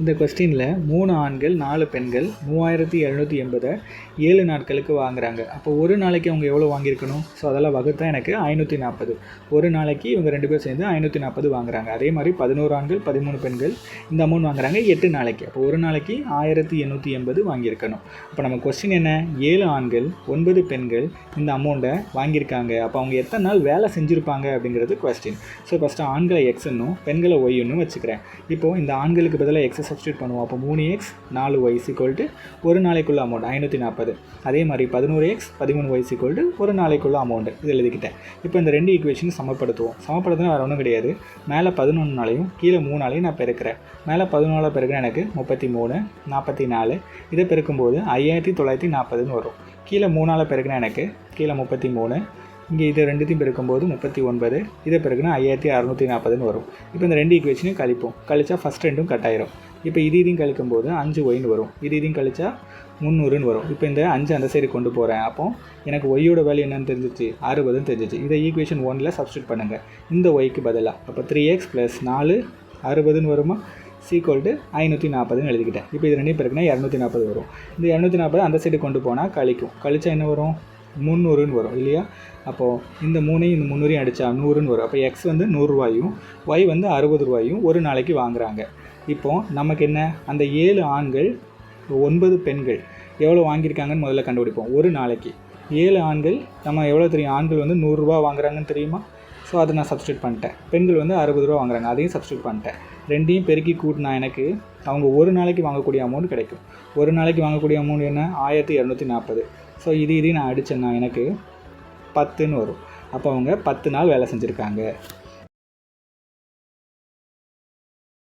இந்த கொஸ்டினில் மூணு ஆண்கள் நாலு பெண்கள் மூவாயிரத்தி எழுநூற்றி எண்பதை ஏழு நாட்களுக்கு வாங்குறாங்க. அப்போ ஒரு நாளைக்கு அவங்க எவ்வளோ வாங்கியிருக்கணும்? ஸோ அதெல்லாம் வகுத்தா எனக்கு ஐநூற்றி நாற்பது ஒரு நாளைக்கு இவங்க ரெண்டு பேர் சேர்ந்து ஐநூற்றி நாற்பது வாங்குறாங்க. அதே மாதிரி பதினோரு ஆண்கள் பதிமூணு பெண்கள் இந்த அமௌண்ட் வாங்குறாங்க எட்டு நாளைக்கு. அப்போ ஒரு நாளைக்கு ஆயிரத்தி எண்ணூற்றி எண்பது வாங்கியிருக்கணும். அப்போ நம்ம கொஸ்டின் என்ன? ஏழு ஆண்கள் ஒன்பது பெண்கள் இந்த அமௌண்ட்டை வாங்கியிருக்காங்க. அப்போ அவங்க எத்தனை நாள் வேலை செஞ்சுருப்பாங்க அப்படிங்கிறது கொஸ்டின் ஸோ ஃபஸ்ட்டு ஆண்களை எக்ஸ்ன்னும் பெண்களை ஒய்ன்னு வச்சுக்கிறேன். இப்போது இந்த ஆண்களுக்கு பதிலாக எக்ஸஸ் சப்ஸ்டியூட் பண்ணுவோம். அப்போ மூணு எக்ஸ் நாலு ஒய் சிக்வல் ஒரு நாளைக்குள்ள அமௌண்ட் ஐநூற்றி நாற்பது அதே மாதிரி பதினோரு எக்ஸ் பதிமூணு ஒய் சிக்வல் ஒரு நாளைக்குள்ள அமௌண்ட் இது எழுதிக்கிட்டேன். இப்போ இந்த ரெண்டு ஈக்குவேஷன் சமப்படுத்துவோம். சமப்படுத்தினா வேறு ஒன்றும் கிடையாது. மேலே பதினொன்றுனாலையும் கீழே மூணாலையும் நான் பெருக்கிறேன். மேலே பதினொன்றில் பெருக்கிறேன் எனக்கு முப்பத்தி மூணு நாற்பத்தி நாலு. இதை பெருக்கும்போது ஐயாயிரத்தி தொள்ளாயிரத்தி நாற்பதுன்னு வரும். கீழே மூணால் பெருக்கினா எனக்கு கீழே முப்பத்தி மூணு. இங்கே இதை ரெண்டுத்தையும் பெருக்கும்போது முப்பத்தி ஒன்பது. இதை பிறகுனா ஐயாயிரத்தி அறநூற்றி நாற்பதுன்னு வரும். இப்போ இந்த ரெண்டு ஈக்குவேஷனையும் கழிப்போம். கழிச்சா ஃபஸ்ட் ரெண்டும் கட் ஆயிரும். இப்போ இது இதையும் கழிக்கும் போது அஞ்சு ஒயின்னு வரும். இது இதையும் கழிச்சா முந்நூறுன்னு வரும். இப்போ இந்த அஞ்சு அந்த சைடு கொண்டு போகிறேன் அப்போ எனக்கு ஒய்யோட வேல்யூ என்னன்னு தெரிஞ்சிச்சு? அறுபதுன்னு தெரிஞ்சிச்சு. இதை ஈக்குவேஷன் ஒனில் சப்ஸ்டியூட் பண்ணுங்கள் இந்த ஒய்க்கு பதிலாக அப்போ த்ரீ எக்ஸ் ப்ளஸ் நாலு அறுபதுன்னு வருமா? சீக்வல் ஐநூற்றி நாற்பதுன்னு எழுதிக்கிட்டேன். இப்போ இது ரெண்டையும் பிறகுனா இரநூத்தி நாற்பது வரும். இந்த இரநூத்தி நாற்பது அந்த சைடு கொண்டு போனால் கழிக்கும். கழிச்சா என்ன வரும்? முந்நூறுன்னு வரும். இல்லையா? அப்போது இந்த மூணையும் இந்த முந்நூறையும் அடித்தா நூறுன்னு வரும். அப்போ எக்ஸ் வந்து நூறுரூவாயும் ஒய் வந்து அறுபது ரூபாயும் ஒரு நாளைக்கு வாங்குறாங்க. இப்போது நமக்கு என்ன? அந்த ஏழு ஆண்கள் ஒன்பது பெண்கள் எவ்வளோ வாங்கியிருக்காங்கன்னு முதல்ல கண்டுபிடிப்போம். ஒரு நாளைக்கு. ஏழு ஆண்கள் நம்ம எவ்வளோ தெரியும்? ஆண்கள் வந்து நூறுரூவா வாங்குறாங்கன்னு தெரியுமா? ஸோ அதை நான் சப்ஸ்டியூட் பண்ணிட்டேன். பெண்கள் வந்து அறுபது ரூபா வாங்குறாங்க. அதையும் சப்ஸ்டியூட் பண்ணிட்டேன். ரெண்டையும் பெருக்கி கூட்டினா எனக்கு அவங்க ஒரு நாளைக்கு வாங்கக்கூடிய அமௌண்ட் கிடைக்கும். ஒரு நாளைக்கு வாங்கக்கூடிய அமௌண்ட் என்ன? ஆயிரத்தி இரநூத்தி நாற்பது. ஸோ இது இதையும் நான் அடித்தேன்னா எனக்கு பத்துன்னு வரும். அப்போ அவங்க பத்து நாள் வேலை செஞ்சுருக்காங்க.